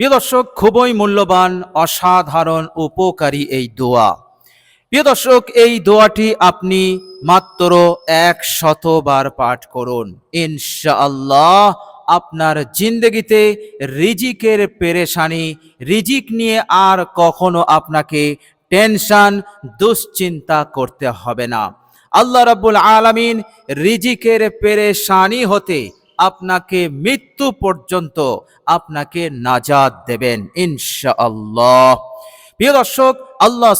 প্রিয় দর্শক, খুবই মূল্যবান, অসাধারণ, উপকারী এই দোয়া। প্রিয় দর্শক, এই দোয়াটি আপনি মাত্র এক শতবার পাঠ করুন। ইনশাআল্লাহ আপনার জিন্দগিতে রিজিকের পেরেশানি, রিজিক নিয়ে আর কখনো আপনাকে টেনশন, দুশ্চিন্তা করতে হবে না। আল্লাহ রাব্বুল আলামিন রিজিকের পেরেশানি হতে আপনাকে মৃত্যু পর্যন্ত আপনাকে নাজাদ দেবেন, ইনশাআল্লাহ। প্রিয় দর্শক, আল্লাহ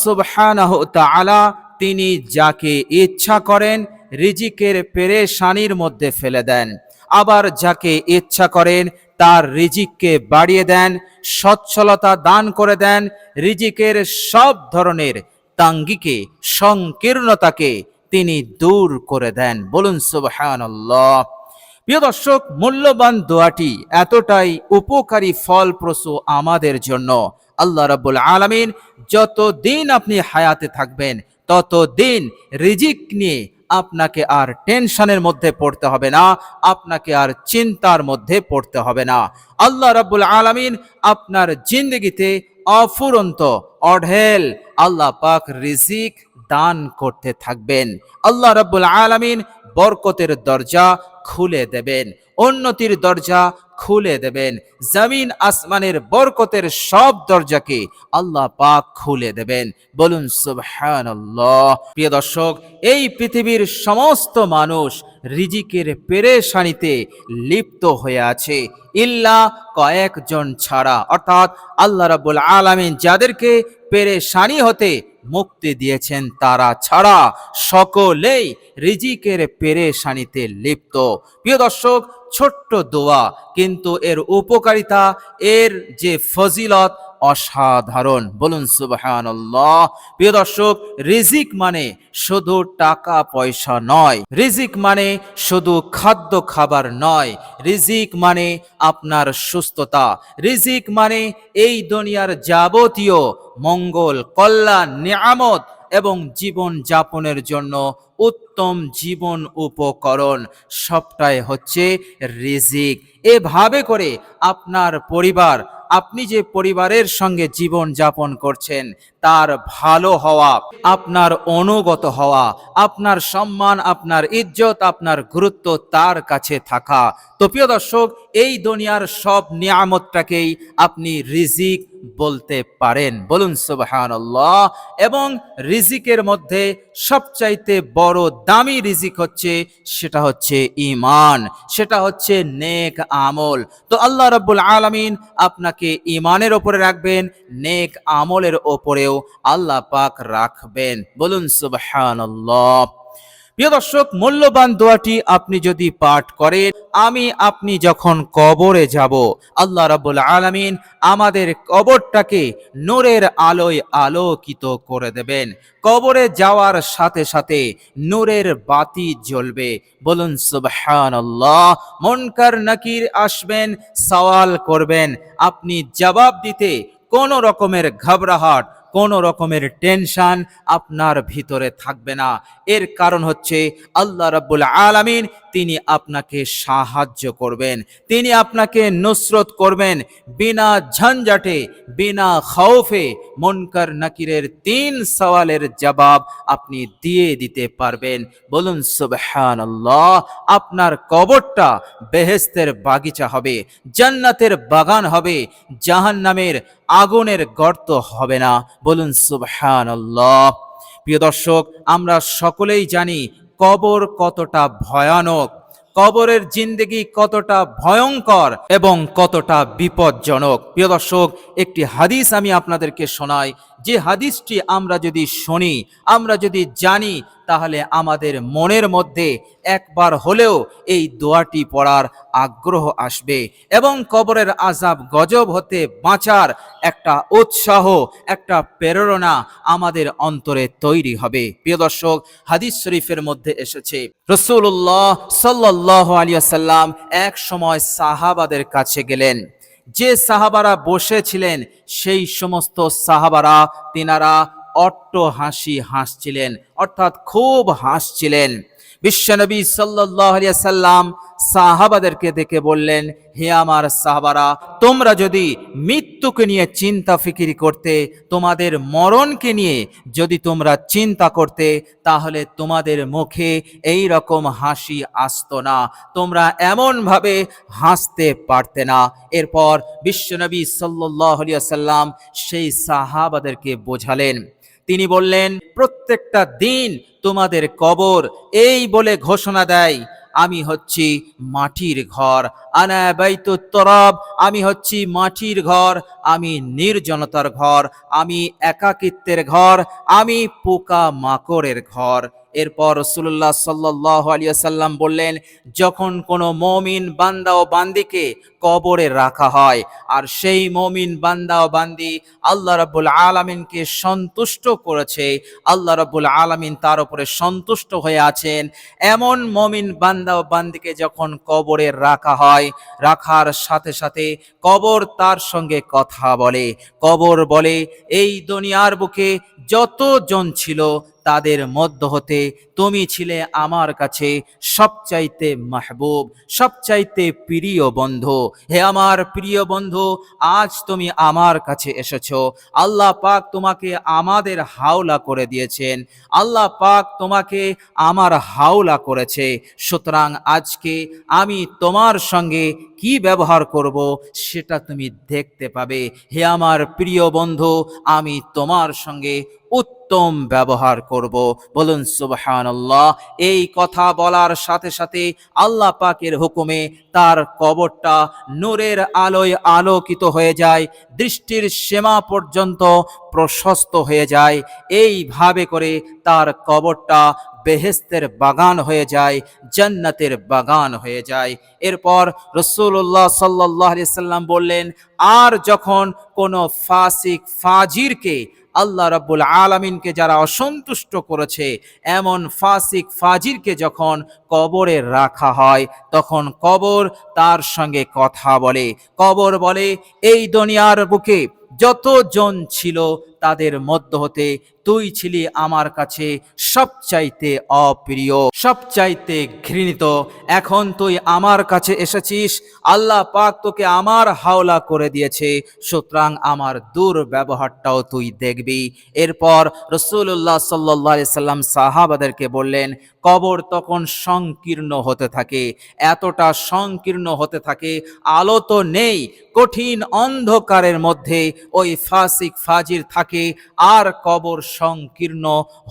তাআলা তিনি যাকে ইচ্ছা করেন রিজিকের পেরেশানির মধ্যে ফেলে দেন। আবার যাকে ইচ্ছা করেন তার রিজিককে বাড়িয়ে দেন, সচ্ছলতা দান করে দেন, রিজিকের সব ধরনের তাঙ্গিকে, সংকীর্ণতাকে তিনি দূর করে দেন। বলুন সুবহানাল্লাহ। প্রিয় দর্শক, মূল্যবান দোয়াটি এতটাই উপকারী ফলপ্রসূ আমাদের জন্য। আল্লাহ রাব্বুল আলামিন যত দিন আপনি হায়াতে থাকবেন তত দিন রিজিক নিয়ে আপনাকে আর টেনশনের মধ্যে পড়তে হবে না, আপনাকে আর চিন্তার মধ্যে পড়তে হবে না। আল্লাহ রাব্বুল আলামিন আপনার জিন্দগিতে অফুরন্ত, অঢেল, আল্লাহ পাক রিজিক দান করতে থাকবেন। আল্লাহ রাব্বুল আলামিন বরকতের দরজা খুলে দেবেন, উন্নতির দরজা খুলে দেবেন, জমিন আসমানের বরকতের সব দরজাকে আল্লাহ পাক খুলে দেবেন। বলুন, সুবহানাল্লাহ। প্রিয় দর্শক, এই পৃথিবীর সমস্ত মানুষ রিজিকের পেরেশানিতে লিপ্ত হয়ে আছে। ইল্লা কয়েকজন ছাড়া। অর্থাৎ আল্লাহ রাব্বুল আলামিন যাদেরকে পেরেশানি হতে মুক্তি দিয়েছেন তারা ছাড়া সকলেই রিজিকের পেরেশানিতে লিপ্ত। প্রিয় দর্শক, ছোট্ট দোয়া, কিন্তু এর উপকারিতা, এর যে ফজিলত অসাধারণ। বলুন, সুবহানাল্লাহ। প্রিয় দর্শক, রিজিক মানে শুধু টাকা, পয়সা নয়। রিজিক মানে শুধু খাদ্য, খাবার নয়। রিজিক মানে আপনার সুস্থতা। রিজিক মানে এই দুনিয়ার যাবতীয় মঙ্গল, কল্যাণ, নিয়ামত এবং জীবন যাপনের জন্য উত্তম জীবন উপকরণ। সবটাই হচ্ছে রিজিক। এভাবে করে আপনার পরিবার আপনি যে পরিবারের সঙ্গে জীবন যাপন করছেন, তার ভালো হওয়া, আপনার অনুগত হওয়া, আপনার সম্মান, আপনার ইজ্জত, আপনার গুরুত্ব তার কাছে থাকা। তো প্রিয় দর্শক, এই দুনিয়ার সব নিয়ামতটাকেই আপনি রিজিক বলতে পারেন। বলুন, সুবহানাল্লাহ। এবং রিজিকের মধ্যে সবচাইতে বড় দামি রিজিক হচ্ছে, সেটা হচ্ছে ইমান সেটা হচ্ছে নেক আমল। তো আল্লাহ রাব্বুল আলামিন আপনাকে ইমানের ওপরে রাখবেন, নেক আমলের ওপরেও আল্লাহ পাক রাখবেন। বলুন, সুবহানাল্লাহ। প্রিয় দর্শক, মূল্যবান দোয়াটি আপনি যদি পাঠ করেন, আমি আপনি যখন কবরে যাব, আল্লাহ রাব্বুল আলামিন আমাদের কবরটাকে নূরের আলোয় আলোকিত করে দেবেন। কবরে যাওয়ার সাথে সাথে নূরের বাতি জ্বলবে। বলুন, সুবহানাল্লাহ, মনকার নাকির আসবেন, সওয়াল করবেন। আপনি জবাব দিতে কোনো রকমের ঘবরাহট কোনো রকমের টেনশান আপনার ভিতরে থাকবে না। এর কারণ হচ্ছে আল্লাহ রাব্বুল আলামিন তিনি আপনাকে সাহায্য করবেন। তিনি আপনাকে নুসরত করবেন। বিনা ঝঞ্ঝাটে, বিনা খৌফে মনকার নাকিরের তিন সওয়ালের জবাব আপনি দিয়ে দিতে পারবেন। বলুন, সুবহানাল্লাহ, আপনার কবরটা বেহেস্তের বাগিচা হবে, জান্নাতের বাগান হবে, জাহান্নামের আগুনের গর্ত হবে না। বলুন, সুবহানাল্লাহ। প্রিয় দর্শক, আমরা সকলেই জানি কবর কতটা ভয়ানক, কবরের জিন্দগি কতটা ভয়ঙ্কর এবং কতটা বিপজ্জনক। প্রিয় দর্শক, একটি হাদিস আমি আপনাদেরকে শোনাই। যে হাদিসটি আমরা যদি শুনি, আমরা যদি জানি তাহলে আমাদের মনের মধ্যে একবার হলেও এই দোয়াটি পড়ার আগ্রহ আসবে এবং কবরের আজাব গজব হতে বাঁচার একটা উৎসাহ, একটা প্রেরণা আমাদের অন্তরে তৈরি হবে। প্রিয় দর্শক, হাদিস শরীফের মধ্যে এসেছে রসুল্লাহ সাল্লাহ আলিয়াল্লাম এক সময় সাহাবাদের কাছে গেলেন। যে সাহাবারা বসেছিলেন, সেই সমস্ত সাহাবারা, তিনারা অট্ট হাসি হাসছিলেন, অর্থাৎ খুব হাসছিলেন। বিশ্বনবী সাল্লাহ সাল্লাম সাহাবাদেরকে দেখে বললেন, হে আমার সাহাবারা, তোমরা যদি মৃত্যুকে নিয়ে চিন্তা ফিকির করতে, তোমাদের মরণকে নিয়ে যদি তোমরা চিন্তা করতে, তাহলে তোমাদের মুখে এই রকম হাসি আসতো না। তোমরা এমনভাবে হাসতে পারতে না। এরপর বিশ্বনবী সাল্লাহ সাল্লাম সেই সাহাবাদেরকে বোঝালেন তিনি বললেন, প্রত্যেকটা দিন তোমাদের কবর এই বলে ঘোষণা দেয়, আমি হচ্ছি মাটির ঘর। আনা তরব, আমি হচ্ছি মাটির ঘর, আমি নির্জনতার ঘর, আমি একাকিত্বের ঘর, আমি পোকা মাকড়ের ঘর। এরপর রসুল্লাহ সাল্লাহ আলিয়াল্লাম বললেন, যখন কোনো মমিন বান্দা ও বান্দিকে কবরে রাখা হয়, আর সেই মমিন বান্দা ও বান্দি আল্লাহ রাব্বুল আলামিনকে সন্তুষ্ট করেছে, আল্লাহ রাব্বুল আলামিন তার উপরে সন্তুষ্ট হয়ে আছেন, এমন মমিন বান্দা ও বান্দিকে যখন কবরে রাখা হয়, রাখার সাথে সাথে কবর তার সঙ্গে কথা বলে। কবর বলে, এই দুনিয়ার বুকে যতজন ছিল তাদের মধ্য হতে তুমি ছিলে আমার কাছে সবচাইতে মাহবুব, সবচাইতে প্রিয় বন্ধু। হে আমার প্রিয় বন্ধু, আজ তুমি আমার কাছে এসেছ। আল্লাহ পাক তোমাকে আমাদের হাওলা করে দিয়েছেন। আল্লাহ পাক তোমাকে আমার হাওলা করেছে। সুতরাং আজকে আমি তোমার সঙ্গে কি ব্যবহার করব সেটা তুমি দেখতে পাবে। হে আমার প্রিয় বন্ধু, আমি তোমার সঙ্গে উত্তম ব্যবহার করব। বলুন, সুবহানাল্লাহ। এই কথা বলার সাথে সাথে আল্লাহ পাকের হুকুমে তার কবরটা নূরের আলোয় আলোকিত হয়ে যায়, দৃষ্টির সীমা পর্যন্ত প্রশস্ত হয়ে যায়। এইভাবে করে তার কবরটা বেহেস্তের বাগান হয়ে যায়, জান্নাতের বাগান হয়ে যায়। এরপর রসুল্লাহ সাল্লাহ সাল্লাম বললেন, আর যখন কোনো ফাসিক, ফাজিরকে আল্লাহ রাব্বুল আলমিনকে যারা অসন্তুষ্ট করেছে, এমন ফাসিক ফাজিরকে যখন কবরে রাখা হয়, তখন কবর তার সঙ্গে কথা বলে। কবর বলে, এই দুনিয়ার বুকে যতজন ছিল তাদের মধ্য হতে, তুই ছিলি আমার কাছে সবচাইতে অপ্রিয়, সবচাইতে ঘৃণিত। এখন তুই আমার কাছে এসেছিস, আল্লাহ পাক তোকে আমার হাওলা করে দিয়েছে, সুতরাং আমার দুর্ব্যবহারটাও তুই দেখবি। এরপর রসুল্লাহ সাল্লাহ সাল্লাম সাহাবাদেরকে বললেন কবর তখন সংকীর্ণ হতে থাকে। এতটা সংকীর্ণ হতে থাকে, আলো তো নেই, কঠিন অন্ধকারের মধ্যে ওই ফাসিক ফাজির থাকে, আর কবর সংকীর্ণ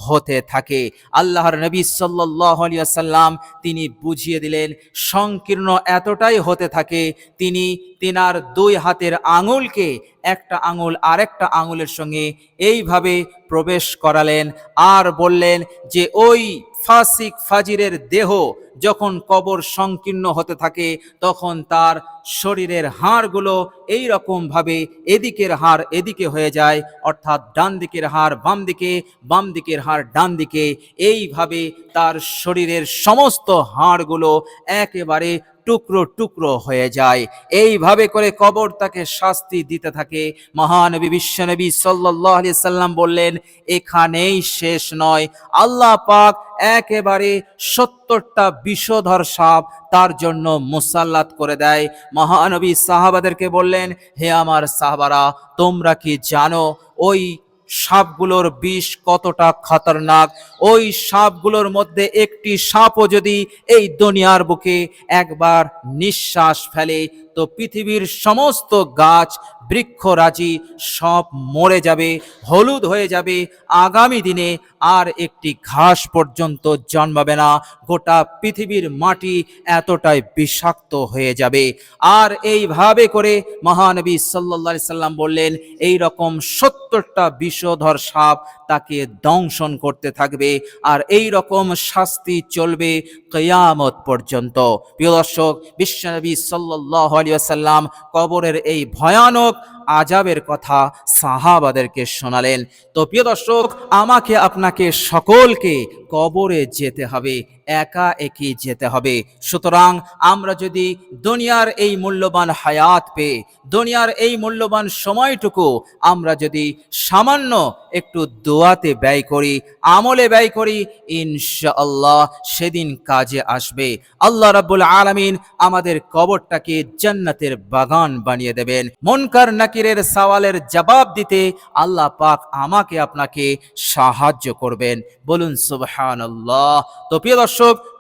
হতে থাকে। আল্লাহর নবী সাল্লাম তিনি বুঝিয়ে দিলেন, সংকীর্ণ এতটাই হতে থাকে, তিনি তিনার দুই হাতের আঙুলকে একটা আঙুল আরেকটা আঙুলের সঙ্গে এইভাবে প্রবেশ করালেন, আর বললেন যে, ওই ফাসিক ফাজিরের দেহ যখন কবর সংকীর্ণ হতে থাকে, তখন তার শরীরের হাড়গুলো এই রকম ভাবে এদিকের হাড় এদিকে হয়ে যায়, অর্থাৎ ডান দিকের হাড় বাম দিকে বাম দিকের হাড় ডান দিকে এইভাবে তার শরীরের সমস্ত হাড়গুলো একেবারে টুকরো টুকরো হয়ে যায়। এইভাবে করে কবর তাকে শাস্তি দিতে থাকে। মহানবী বিশ্বনবী সাল্লাহ সাল্লাম বললেন, এখানেই শেষ নয়। আল্লাহ পাক একেবারে সত্তরটা বিষধর সাপ তার জন্য মুসাল্লাত করে দেয়। মহানবী সাহাবাদেরকে বললেন, হে আমার সাহাবারা, তোমরা কি জানো ওই সাপগুলোর বিষ কতটা খতরনাক? ওই সাপগুলোর মধ্যে একটি সাপও যদি এই দুনিয়ার বুকে একবার নিঃশ্বাস ফেলে তো পৃথিবীর সমস্ত গাছ বৃক্ষরাজি সব মরে যাবে, হলুদ হয়ে যাবে, আগামী দিনে আর একটি ঘাস পর্যন্ত জন্মাবে না। গোটা পৃথিবীর মাটি এতটাই বিষাক্ত হয়ে যাবে। আর এইভাবে করে মহানবী সাল্লা সাল্লাম বললেন এই রকম সত্তরটা বিষধর সাপ তাকে দংশন করতে থাকবে আর এই রকম শাস্তি চলবে কয়ামত পর্যন্ত। প্রিয় দর্শক বিশ্বনবী সাল্লাহ আলিয়াল্লাম কবরের এই ভয়ানক আজাবের কথা সাহাবাদেরকে শোনালেন। তো প্রিয় দর্শক, আমাকে, আপনাকে সকলকে কবরে যেতে হবে। একা একই যেতে হবে। সুতরাং আমরা যদি দুনিয়ার এই মূল্যবান হায়াত পেয়ে, দুনিয়ার এই মূল্যবান সময়টুকু আমরা যদি সামান্য একটু দোয়াতে ব্যয় করি, আমলে ব্যয় করি, ইনশাআল্লাহ সেদিন কাজে আসবে। আল্লাহ রাব্বুল আলামিন আমাদের কবরটাকে জান্নাতের বাগান বানিয়ে দেবেন। মনকার নাকিরের সওয়ালের জবাব দিতে আল্লাহ পাক আমাকে আপনাকে সাহায্য করবেন। বলুন সুবহানাল্লাহ। তো প্রিয়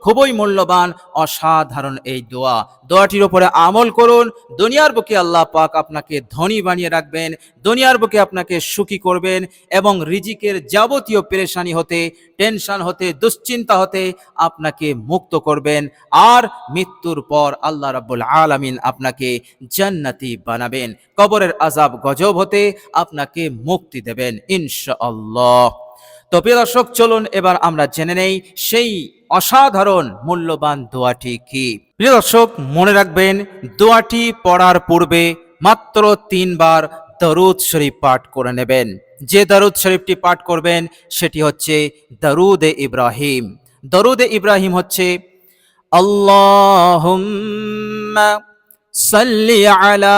খুবই মূল্যবান, অসাধারণ এই দোয়া। দোয়াটির উপরে আমল করুন। দুনিয়ার বুকে আল্লাহ পাক আপনাকে ধনী বানিয়ে রাখবেন। দুনিয়ার বুকে আপনাকে সুখী করবেন এবং রিজিকের যাবতীয় পেরেশানি হতে, টেনশন হতে, দুশ্চিন্তা হতে আপনাকে মুক্ত করবেন। আর মৃত্যুর পর আল্লাহ রাব্বুল আলামিন আপনাকে জান্নাতি বানাবেন। কবরের আজাব গজব হতে আপনাকে মুক্তি দেবেন, ইনশাআল্লাহ। তো প্রিয় দর্শক, চলুন এবার আমরা জেনে নেই সেই অসাধারণ মূল্যবান দোয়াটি কি। প্রিয় দর্শক, মনে রাখবেন, দোয়াটি পড়ার পূর্বে মাত্র তিনবার দরুদ শরীফ পাঠ করে নেবেন। যে দারুদ শরীফটি পাঠ করবেন, সেটি হচ্ছে দরুদে ইব্রাহিম। দরুদে ইব্রাহিম হচ্ছে, আল্লাহুম্মা সাল্লি আলা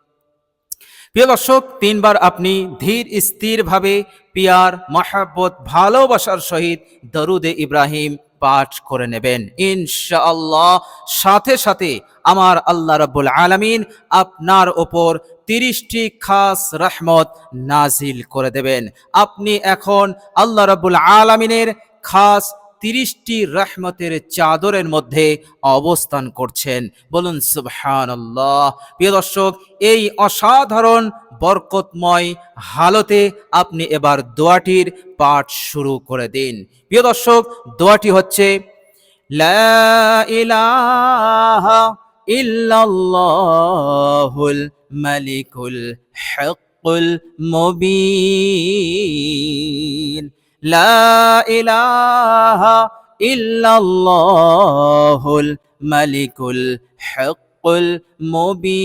প্রিয় দর্শক, তিনবার আপনি ধীর, স্থিরভাবে পিয়ার, মহাব্বত, ভালোবাসার সহিত দরুদে ইব্রাহিম পাঠ করে নেবেন। ইনশাআল্লাহ। সাথে সাথে আমার আল্লাহ রাব্বুল আলামিন আপনার ওপর তিরিশটি খাস রহমত নাজিল করে দেবেন। আপনি এখন আল্লাহ রাব্বুল আলামিনের খাস তিরিশটি রহমতের চাদরের মধ্যে অবস্থান করছেন। বলুন, সুবহানাল্লাহ। প্রিয় দর্শক, এই অসাধারণ বরকতময় হালতে আপনি এবার দোয়াটির পাঠ শুরু করে দিন। প্রিয় দর্শক, দোয়াটি হচ্ছে, লা ইলাহা ইল্লাল্লাহুল মালিকুল হকুল মুবিন। মালিকুল হকুল মুবিন।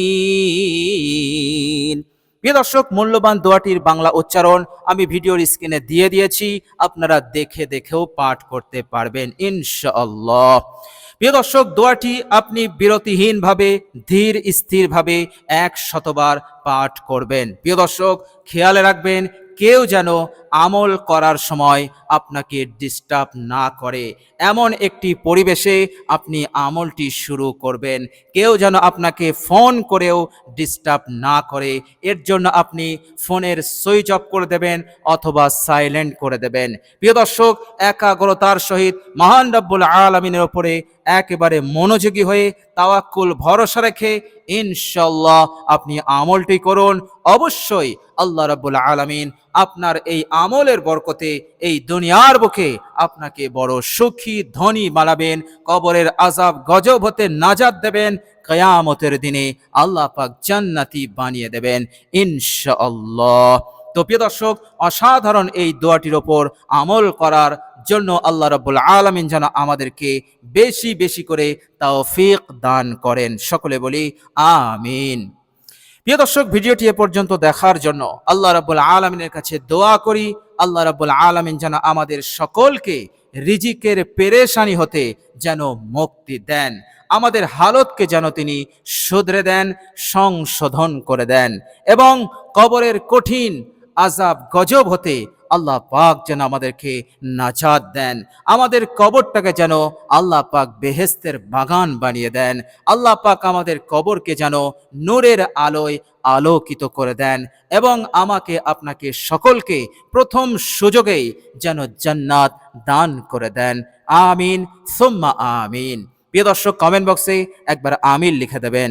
প্রিয় দর্শক, মূল্যবান দোয়াটির বাংলা উচ্চারণ আমি ভিডিওর স্ক্রিনে দিয়ে দিয়েছি, আপনারা দেখে দেখেও পাঠ করতে পারবেন ইনশাআল্লাহ। প্রিয় দর্শক, দোয়াটি আপনি বিরতিহীনভাবে, ধীর স্থিরভাবে এক শতবার পাঠ করবেন। প্রিয় দর্শক, খেয়ালে রাখবেন, কেউ যেন আমল করার সময় আপনাকে ডিস্টার্ব না করে। এমন একটি পরিবেশে আপনি আমলটি শুরু করবেন। কেউ যেন আপনাকে ফোন করেও ডিস্টার্ব না করে। এর জন্য আপনি ফোনের সুইচ অফ করে দেবেন অথবা সাইলেন্ট করে দেবেন। প্রিয় দর্শক, একাগ্রতার সহিত মহান রব্বুল আলমিনের ওপরে একেবারে মনোযোগী হয়ে তাওয়াক্কুল ভরসা রেখে ইনশাল্লাহ আপনি আমলটি করুন। অবশ্যই আল্লাহ রাব্বুল আলামিন আপনার এই আমলের বরকতে এই দুনিয়ার বুকে আপনাকে বড় সুখী, ধনী বানাবেন, কবরের আজাব গজব হতে নাজাদ দেবেন, কয়ামতের দিনে আল্লাহ পাক জান্নাতি বানিয়ে দেবেন ইনশাআল্লাহ। তো প্রিয় দর্শক, অসাধারণ এই দোয়াটির ওপর আমল করার জন্য আল্লাহ রাব্বুল আলামিন যেন আমাদেরকে বেশি বেশি করে তৌফিক দান করেন। সকলে বলি, আমিন। প্রিয় দর্শক, ভিডিওটি এ পর্যন্ত দেখার জন্য আল্লাহ রাবুল আলমিনের কাছে দোয়া করি। আল্লাহ রাবুল আলমিন যেন আমাদের সকলকে রিজিকের পেরেশানি হতে যেন মুক্তি দেন। আমাদের হালতকে যেন তিনি শুধরে দেন, সংশোধন করে দেন এবং কবরের কঠিন আজাব গজব হতে আল্লাহ পাক যেন আমাদেরকে নাজাদ দেন। আমাদের কবরটাকে যেন আল্লাহ পাক বেহেস্তের বাগান বানিয়ে দেন। আল্লাহ পাক আমাদের কবরকে যেন নূরের আলোয় আলোকিত করে দেন এবং আমাকে আপনাকে সকলকে প্রথম সুযোগেই যেন জান্নাত দান করে দেন। আমিন, সোম্মা আমিন। প্রিয় দর্শক কমেন্ট বক্সে একবার আমিন লিখে দেবেন।